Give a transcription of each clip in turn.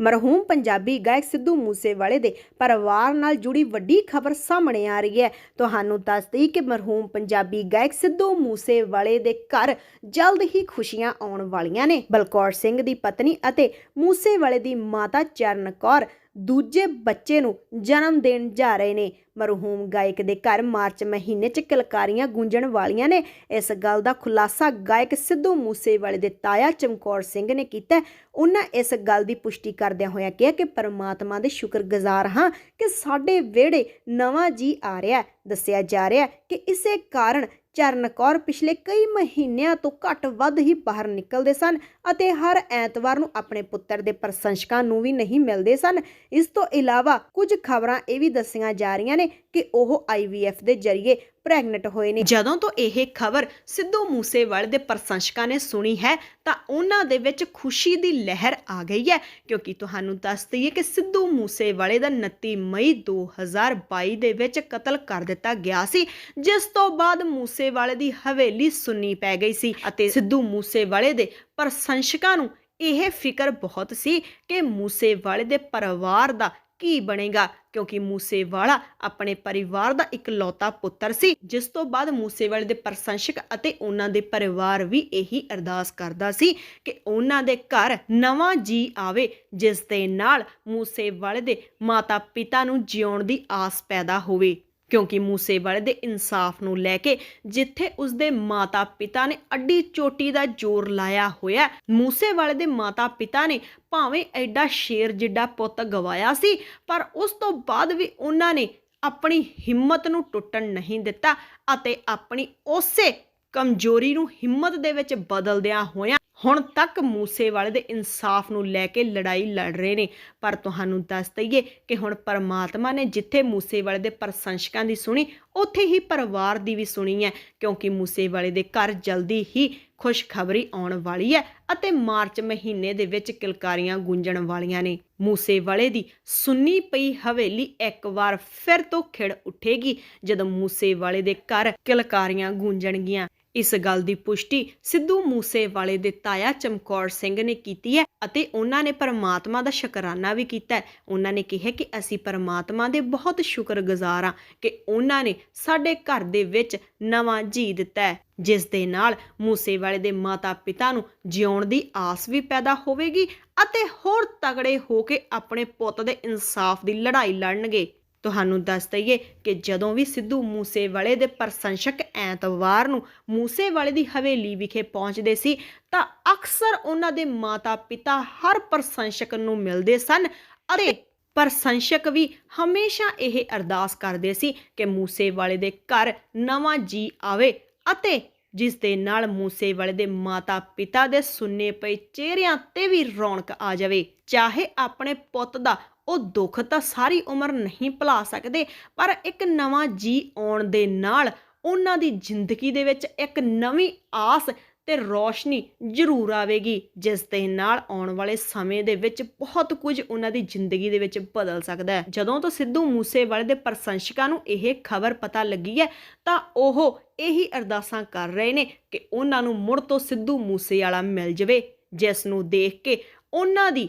ਮਰਹੂਮ ਪੰਜਾਬੀ ਗਾਇਕ ਸਿੱਧੂ ਮੂਸੇਵਾਲੇ ਦੇ ਪਰਿਵਾਰ ਨਾਲ ਜੁੜੀ ਵੱਡੀ ਖਬਰ ਸਾਹਮਣੇ ਆ ਰਹੀ ਹੈ। ਤੁਹਾਨੂੰ ਦੱਸ ਦਈ ਕਿ ਮਰਹੂਮ ਪੰਜਾਬੀ ਗਾਇਕ ਸਿੱਧੂ ਮੂਸੇਵਾਲੇ ਦੇ ਘਰ ਜਲਦ ਹੀ ਖੁਸ਼ੀਆਂ ਆਉਣ ਵਾਲੀਆਂ ਨੇ। ਬਲਕੌਰ ਸਿੰਘ ਦੀ ਪਤਨੀ ਅਤੇ ਮੂਸੇਵਾਲੇ ਦੀ ਮਾਤਾ ਚਰਨ ਕੌਰ ਦੂਜੇ ਬੱਚੇ ਨੂੰ ਜਨਮ ਦੇਣ ਜਾ ਰਹੇ ਨੇ। ਮਰਹੂਮ ਗਾਇਕ ਦੇ ਘਰ ਮਾਰਚ ਮਹੀਨੇ 'ਚ ਕਿਲਕਾਰੀਆਂ ਗੂੰਜਣ ਵਾਲੀਆਂ ਨੇ। ਇਸ ਗੱਲ ਦਾ ਖੁਲਾਸਾ ਗਾਇਕ ਸਿੱਧੂ ਮੂਸੇਵਾਲੇ ਦੇ ਤਾਇਆ ਚਮਕੌਰ ਸਿੰਘ ਨੇ ਕੀਤਾ ਉਹਨਾਂ ਇਸ ਗੱਲ ਦੀ ਪੁਸ਼ਟੀ ਕਰਦਿਆਂ ਹੋਇਆ ਕਿਹਾ ਕਿ ਪਰਮਾਤਮਾ ਦੇ ਸ਼ੁਕਰਗੁਜ਼ਾਰ ਹਾਂ ਕਿ ਸਾਡੇ ਵਿਹੜੇ ਨਵਾਂ ਜੀ ਆ ਰਿਹਾ ਦੱਸਿਆ ਜਾ ਰਿਹਾ ਕਿ ਇਸੇ ਕਾਰਨ ਚਰਨ ਕੌਰ ਪਿਛਲੇ ਕਈ ਮਹੀਨਿਆਂ ਤੋਂ ਘੱਟ ਵੱਧ ਹੀ ਬਾਹਰ ਨਿਕਲਦੇ ਸਨ ਅਤੇ ਹਰ ਐਤਵਾਰ ਨੂੰ ਆਪਣੇ ਪੁੱਤਰ ਦੇ ਪ੍ਰਸ਼ੰਸਕਾਂ ਨੂੰ ਵੀ ਨਹੀਂ ਮਿਲਦੇ ਸਨ। ਇਸ ਤੋਂ ਇਲਾਵਾ ਕੁਝ ਖਬਰਾਂ ਇਹ ਵੀ ਦੱਸੀਆਂ ਜਾ ਰਹੀਆਂ ਨੇ ਕਿ ਉਹ ਆਈਵੀਐਫ ਦੇ ਜ਼ਰੀਏ ਪ੍ਰੈਗਨੈਂਟ ਹੋਏ ਨੇ। ਜਦੋਂ ਤੋਂ ਇਹ ਖਬਰ ਸਿੱਧੂ ਮੂਸੇਵਾਲੇ ਦੇ ਪ੍ਰਸ਼ੰਸਕਾਂ ਨੇ ਸੁਣੀ ਹੈ, ਤਾਂ ਉਹਨਾਂ ਦੇ ਵਿੱਚ ਖੁਸ਼ੀ ਦੀ ਲਹਿਰ ਆ ਗਈ ਹੈ। ਕਿਉਂਕਿ ਤੁਹਾਨੂੰ ਦੱਸ ਦਈਏ ਕਿ ਸਿੱਧੂ ਮੂਸੇਵਾਲੇ ਦਾ 29 ਮਈ 2022 ਦੇ ਵਿੱਚ ਕਤਲ ਕਰ ਦਿੱਤਾ ਗਿਆ ਸੀ, ਜਿਸ ਤੋਂ ਬਾਅਦ ਮੂਸੇਵਾਲੇ ਦੀ ਹਵੇਲੀ ਸੁੰਨੀ ਪੈ ਗਈ ਸੀ ਅਤੇ ਸਿੱਧੂ ਮੂਸੇਵਾਲੇ ਦੇ ਪ੍ਰਸ਼ੰਸਕਾਂ ਨੂੰ ਇਹ ਫਿਕਰ ਬਹੁਤ ਸੀ ਕਿ ਮੂਸੇਵਾਲੇ ਦੇ ਪਰਿਵਾਰ ਦਾ ਕੀ ਬਣੇਗਾ? ਕਿਉਂਕਿ ਮੂਸੇਵਾਲਾ ਆਪਣੇ ਪਰਿਵਾਰ ਦਾ ਇਕਲੌਤਾ ਪੁੱਤਰ ਸੀ, ਜਿਸ ਤੋਂ ਬਾਅਦ ਮੂਸੇਵਾਲੇ ਦੇ ਪ੍ਰਸ਼ੰਸਕ ਅਤੇ ਉਹਨਾਂ ਦੇ ਪਰਿਵਾਰ ਵੀ ਇਹੀ ਅਰਦਾਸ ਕਰਦਾ ਸੀ ਕਿ ਉਹਨਾਂ ਦੇ ਘਰ ਨਵਾਂ ਜੀ ਆਵੇ, ਜਿਸ ਦੇ ਨਾਲ ਮੂਸੇਵਾਲੇ ਦੇ ਮਾਤਾ-ਪਿਤਾ ਨੂੰ ਜਿਉਣ ਦੀ ਆਸ ਪੈਦਾ ਹੋਵੇ। ਕਿਉਂਕਿ ਮੂਸੇਵਾਲੇ ਦੇ ਇਨਸਾਫ ਨੂੰ ਲੈ ਕੇ ਜਿੱਥੇ ਉਸਦੇ ਮਾਤਾ-ਪਿਤਾ ਨੇ ਅੱਡੀ ਚੋਟੀ ਦਾ ਜ਼ੋਰ ਲਾਇਆ ਹੋਇਆ ਮੂਸੇਵਾਲੇ ਦੇ ਮਾਤਾ-ਪਿਤਾ ਨੇ ਭਾਵੇਂ ਐਡਾ ਸ਼ੇਰ ਜਿੱਡਾ ਪੁੱਤ ਗਵਾਇਆ ਸੀ, ਪਰ ਉਸ ਤੋਂ ਬਾਅਦ ਵੀ ਉਹਨਾਂ ਨੇ ਆਪਣੀ ਹਿੰਮਤ ਨੂੰ ਟੁੱਟਣ ਨਹੀਂ ਦਿੱਤਾ ਅਤੇ ਆਪਣੀ ਉਸੇ ਕਮਜ਼ੋਰੀ ਨੂੰ ਹਿੰਮਤ ਦੇ ਵਿੱਚ ਬਦਲਦਿਆਂ ਹੋਇਆਂ ਹੁਣ ਤੱਕ ਮੂਸੇਵਾਲੇ ਦੇ ਇਨਸਾਫ ਨੂੰ ਲੈ ਕੇ ਲੜਾਈ ਲੜ ਰਹੇ ਨੇ। ਪਰ ਤੁਹਾਨੂੰ ਦੱਸ ਦਈਏ ਕਿ ਹੁਣ ਪਰਮਾਤਮਾ ਨੇ ਜਿੱਥੇ ਮੂਸੇਵਾਲੇ ਦੇ ਪ੍ਰਸ਼ੰਸਕਾਂ ਦੀ ਸੁਣੀ, ਉੱਥੇ ਹੀ ਪਰਿਵਾਰ ਦੀ ਵੀ ਸੁਣੀ ਹੈ, ਕਿਉਂਕਿ ਮੂਸੇਵਾਲੇ ਦੇ ਘਰ ਜਲਦੀ ਹੀ ਖੁਸ਼ਖਬਰੀ ਆਉਣ ਵਾਲੀ ਹੈ ਅਤੇ ਮਾਰਚ ਮਹੀਨੇ ਦੇ ਵਿੱਚ ਕਿਲਕਾਰੀਆਂ ਗੂੰਜਣ ਵਾਲੀਆਂ ਨੇ। ਮੂਸੇਵਾਲੇ ਦੀ ਸੁੰਨੀ ਪਈ ਹਵੇਲੀ ਇੱਕ ਵਾਰ ਫਿਰ ਤੋਂ ਖਿੜ ਉੱਠੇਗੀ, ਜਦੋਂ ਮੂਸੇਵਾਲੇ ਦੇ ਘਰ ਕਿਲਕਾਰੀਆਂ ਗੂੰਜਣਗੀਆਂ। ਇਸ ਗੱਲ ਦੀ ਪੁਸ਼ਟੀ ਸਿੱਧੂ ਮੂਸੇਵਾਲੇ ਦੇ ਤਾਇਆ ਚਮਕੌਰ ਸਿੰਘ ਨੇ ਕੀਤੀ ਹੈ ਅਤੇ ਉਹਨਾਂ ਨੇ ਪਰਮਾਤਮਾ ਦਾ ਸ਼ੁਕਰਾਨਾ ਵੀ ਕੀਤਾ ਹੈ। ਉਹਨਾਂ ਨੇ ਕਿਹਾ ਕਿ ਅਸੀਂ ਪਰਮਾਤਮਾ ਦੇ ਬਹੁਤ ਸ਼ੁਕਰਗੁਜ਼ਾਰ ਹਾਂ ਕਿ ਉਹਨਾਂ ਨੇ ਸਾਡੇ ਘਰ ਦੇ ਵਿੱਚ ਨਵਾਂ ਜੀ ਦਿੱਤਾ ਹੈ, ਜਿਸ ਦੇ ਨਾਲ ਮੂਸੇਵਾਲੇ ਦੇ ਮਾਤਾ-ਪਿਤਾ ਨੂੰ ਜਿਉਣ ਦੀ ਆਸ ਵੀ ਪੈਦਾ ਹੋਵੇਗੀ ਅਤੇ ਹੋਰ ਤਗੜੇ ਹੋ ਕੇ ਆਪਣੇ ਪੁੱਤ ਦੇ ਇਨਸਾਫ ਦੀ ਲੜਾਈ ਲੜਨਗੇ। ਤੁਹਾਨੂੰ ਦੱਸ ਦਈਏ ਕਿ ਜਦੋਂ ਵੀ ਸਿੱਧੂ ਮੂਸੇਵਾਲੇ ਦੇ ਪ੍ਰਸ਼ੰਸਕ ਐਤਵਾਰ ਨੂੰ ਮੂਸੇਵਾਲੇ ਦੀ ਹਵੇਲੀ ਵਿਖੇ ਪਹੁੰਚਦੇ ਸੀ, ਤਾਂ ਅਕਸਰ ਉਹਨਾਂ ਦੇ ਮਾਤਾ-ਪਿਤਾ ਹਰ ਪ੍ਰਸ਼ੰਸਕ ਨੂੰ ਮਿਲਦੇ ਸਨ ਅਤੇ ਪ੍ਰਸ਼ੰਸਕ ਵੀ ਹਮੇਸ਼ਾ ਇਹ ਅਰਦਾਸ ਕਰਦੇ ਸੀ ਕਿ ਮੂਸੇਵਾਲੇ ਦੇ ਘਰ ਨਵਾਂ ਜੀ ਆਵੇ ਅਤੇ ਜਿਸ ਦੇ ਨਾਲ ਮੂਸੇਵਾਲੇ ਦੇ ਮਾਤਾ-ਪਿਤਾ ਦੇ ਸੁੰਨੇ ਪਏ ਚਿਹਰਿਆਂ ਤੇ ਵੀ ਰੌਣਕ ਆ ਜਾਵੇ। ਚਾਹੇ ਆਪਣੇ ਪੁੱਤ ਦਾ ਉਹ ਦੁੱਖ ਤਾਂ ਸਾਰੀ ਉਮਰ ਨਹੀਂ ਭੁਲਾ ਸਕਦੇ, ਪਰ ਇੱਕ ਨਵਾਂ ਜੀ ਆਉਣ ਦੇ ਨਾਲ ਉਹਨਾਂ ਦੀ ਜ਼ਿੰਦਗੀ ਦੇ ਵਿੱਚ ਇੱਕ ਨਵੀਂ ਆਸ ਤੇ ਰੋਸ਼ਨੀ ਜ਼ਰੂਰ ਆਵੇਗੀ, ਜਿਸ ਦੇ ਨਾਲ ਆਉਣ ਵਾਲੇ ਸਮੇਂ ਦੇ ਵਿੱਚ ਬਹੁਤ ਕੁਝ ਉਹਨਾਂ ਦੀ ਜ਼ਿੰਦਗੀ ਦੇ ਵਿੱਚ ਬਦਲ ਸਕਦਾ ਹੈ। ਜਦੋਂ ਤੋਂ ਸਿੱਧੂ ਮੂਸੇਵਾਲੇ ਦੇ ਪ੍ਰਸ਼ੰਸਕਾਂ ਨੂੰ ਇਹ ਖਬਰ ਪਤਾ ਲੱਗੀ ਹੈ, ਤਾਂ ਉਹ ਇਹੀ ਅਰਦਾਸਾਂ ਕਰ ਰਹੇ ਨੇ ਕਿ ਉਹਨਾਂ ਨੂੰ ਮੁੜ ਤੋਂ ਸਿੱਧੂ ਮੂਸੇਵਾਲਾ ਮਿਲ ਜਾਵੇ, ਜਿਸ ਨੂੰ ਦੇਖ ਕੇ ਉਹਨਾਂ ਦੀ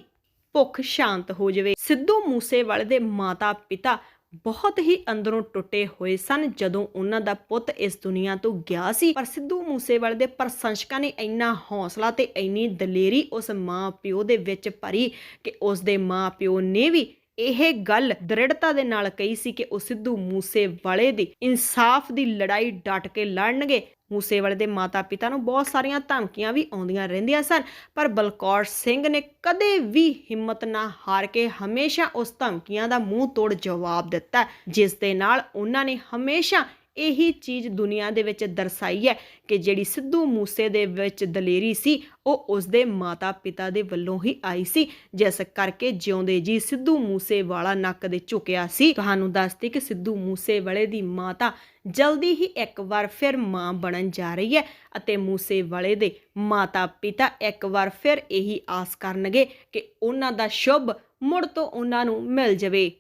ਭੁੱਖ ਸ਼ਾਂਤ ਹੋ ਜਾਵੇ। ਸਿੱਧੂ ਮੂਸੇਵਾਲੇ ਦੇ ਮਾਤਾ-ਪਿਤਾ ਬਹੁਤ ਹੀ ਅੰਦਰੋਂ ਟੁੱਟੇ ਹੋਏ ਸਨ ਜਦੋਂ ਉਹਨਾਂ ਦਾ ਪੁੱਤ ਇਸ ਦੁਨੀਆ ਤੋਂ ਗਿਆ ਸੀ। ਪਰ ਸਿੱਧੂ ਮੂਸੇਵਾਲੇ ਦੇ ਪ੍ਰਸ਼ੰਸਕਾਂ ਨੇ ਇੰਨਾ ਹੌਸਲਾ ਤੇ ਇੰਨੀ ਦਲੇਰੀ ਉਸ ਮਾਂ ਪਿਓ ਦੇ ਵਿੱਚ ਭਰੀ ਕਿ ਉਸ ਦੇ ਮਾਂ ਪਿਓ ਨੇ ਵੀ ਇਹ ਗੱਲ ਦ੍ਰਿੜਤਾ ਦੇ ਨਾਲ ਕਹੀ ਸੀ ਕਿ ਉਹ ਸਿੱਧੂ ਮੂਸੇਵਾਲੇ ਦੀ ਇਨਸਾਫ ਦੀ ਲੜਾਈ ਡਟ ਕੇ ਲੜਨਗੇ। ਮੂਸੇਵਾਲੇ ਦੇ ਮਾਤਾ-ਪਿਤਾ ਨੂੰ ਬਹੁਤ ਸਾਰੀਆਂ ਧਮਕੀਆਂ ਵੀ ਆਉਂਦੀਆਂ ਰਹਿੰਦੀਆਂ ਸਨ, ਪਰ ਬਲਕੌਰ ਸਿੰਘ ਨੇ ਕਦੇ ਵੀ ਹਿੰਮਤ ਨਾ ਹਾਰ ਕੇ ਹਮੇਸ਼ਾ ਉਸ ਧਮਕੀਆਂ ਦਾ ਮੂੰਹ ਤੋੜ ਜਵਾਬ ਦਿੱਤਾ। ਜਿਸ ਦੇ ਨਾਲ ਉਹਨਾਂ ਨੇ ਹਮੇਸ਼ਾ ਇਹੀ ਚੀਜ਼ ਦੁਨੀਆ ਦੇ ਵਿੱਚ ਦਰਸਾਈ ਹੈ ਕਿ ਜਿਹੜੀ ਸਿੱਧੂ ਮੂਸੇ ਦੇ ਵਿੱਚ ਦਲੇਰੀ ਸੀ, ਉਹ ਉਸਦੇ ਮਾਤਾ-ਪਿਤਾ ਦੇ ਵੱਲੋਂ ਹੀ ਆਈ ਸੀ, ਜਿਸ ਕਰਕੇ ਜਿਉਂਦੇ ਜੀ ਸਿੱਧੂ ਮੂਸੇ ਵਾਲਾ ਨੱਕ ਦੇ ਝੁਕਿਆ ਸੀ। ਤੁਹਾਨੂੰ ਦੱਸਦੀ ਕਿ ਸਿੱਧੂ ਮੂਸੇ ਵਾਲੇ ਦੀ ਮਾਤਾ ਜਲਦੀ ਹੀ ਇੱਕ ਵਾਰ ਫਿਰ ਮਾਂ ਬਣਨ ਜਾ ਰਹੀ ਹੈ ਅਤੇ ਮੂਸੇ ਵਾਲੇ ਦੇ ਮਾਤਾ-ਪਿਤਾ ਇੱਕ ਵਾਰ ਫਿਰ ਇਹੀ ਆਸ ਕਰਨਗੇ ਕਿ ਉਹਨਾਂ ਦਾ ਸ਼ੁਭ ਮੁੜ ਤੋਂ ਉਹਨਾਂ ਨੂੰ ਮਿਲ ਜਾਵੇ।